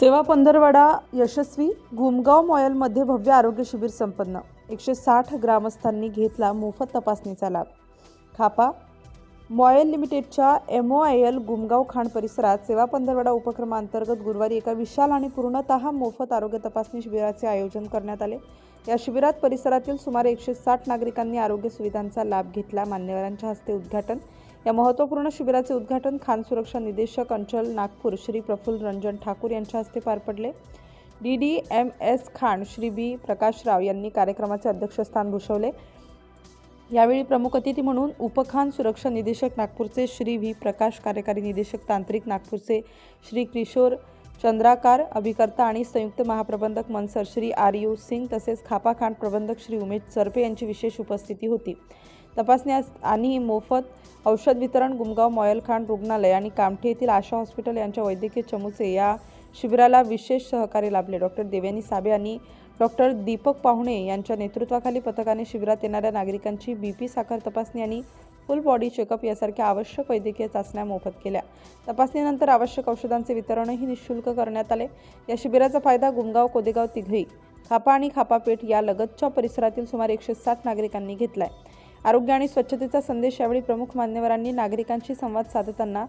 सेवा पंधरवडा यशस्वी घुमगाव मॉयलमध्ये भव्य आरोग्य शिबिर संपन्न. एकशे साठ ग्रामस्थांनी घेतला मोफत तपासणीचा लाभ. खापा मॉयल लिमिटेडच्या M O I L Gumgaon खाण परिसरात सेवा पंधरवडा उपक्रमांतर्गत गुरुवारी एका विशाल आणि पूर्णतः मोफत आरोग्य तपासणी शिबिराचे आयोजन करण्यात आले. या शिबिरात परिसरातील सुमारे एकशे साठ नागरिकांनी आरोग्य सुविधांचा लाभ घेतला. मान्यवरांच्या हस्ते उद्घाटन या महत्त्वपूर्ण शिबिराचे उद्घाटन खान सुरक्षा निदेशक अंचल नागपूर श्री प्रफुल्ल रंजन ठाकूर यांच्या हस्ते पार पडले. डी डी एम एस खान श्री बी प्रकाशराव यांनी कार्यक्रमाचे अध्यक्षस्थान भूषवले. यावेळी प्रमुख अतिथी म्हणून उपखान सुरक्षा निदेशक नागपूरचे श्री व्ही प्रकाश कार्यकारी निदेशक तांत्रिक नागपूरचे श्री किशोर चंद्राकार अभिकर्ता आणि संयुक्त महाप्रबंधक मनसर श्री आर यू सिंग तसेच खापा खान प्रबंधक श्री उमेश चरपे यांची विशेष उपस्थिती होती. तपासण्यास आणि मोफत औषध वितरण गुमगाव मॉयलखान रुग्णालय आणि कामठी येथील आशा हॉस्पिटल यांच्या वैद्यकीय चमूचे या शिबिराला विशेष सहकार्य लाभले. डॉक्टर देवयानी साबे आणि डॉक्टर दीपक पाहुणे यांच्या नेतृत्वाखाली पथकाने शिबिरात येणाऱ्या नागरिकांची बी पी साखर तपासणी आणि फुल बॉडी चेकअप यासारख्या आवश्यक वैद्यकीय चाचण्या मोफत केल्या. तपासणीनंतर आवश्यक औषधांचे वितरणही निशुल्क करण्यात आले. या शिबिराचा फायदा गुमगाव कोदेगाव तिघई खापा आणि खापापेठ या लगतच्या परिसरातील सुमारे एकशे साठ नागरिकांनी घेतला आहे आरोग्य आणि स्वच्छतेचा संदेश यावेळी प्रमुख मान्यवरांनी नागरिकांशी संवाद साधताना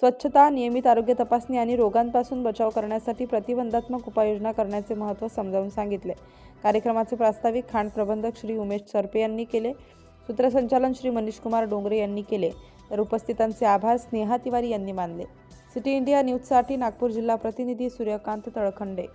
स्वच्छता नियमित आरोग्य तपासणी आणि रोगांपासून बचाव करण्यासाठी प्रतिबंधात्मक उपाययोजना करण्याचे महत्त्व समजावून सांगितले. कार्यक्रमाचे प्रास्ताविक खाण प्रबंधक श्री उमेश सरपे यांनी केले. सूत्रसंचालन श्री मनीष कुमार डोंगरे यांनी केले. तर उपस्थितांचे आभार स्नेहा तिवारी यांनी मानले. सिटी इंडिया न्यूजसाठी नागपूर जिल्हा प्रतिनिधी सूर्यकांत तळखंडे.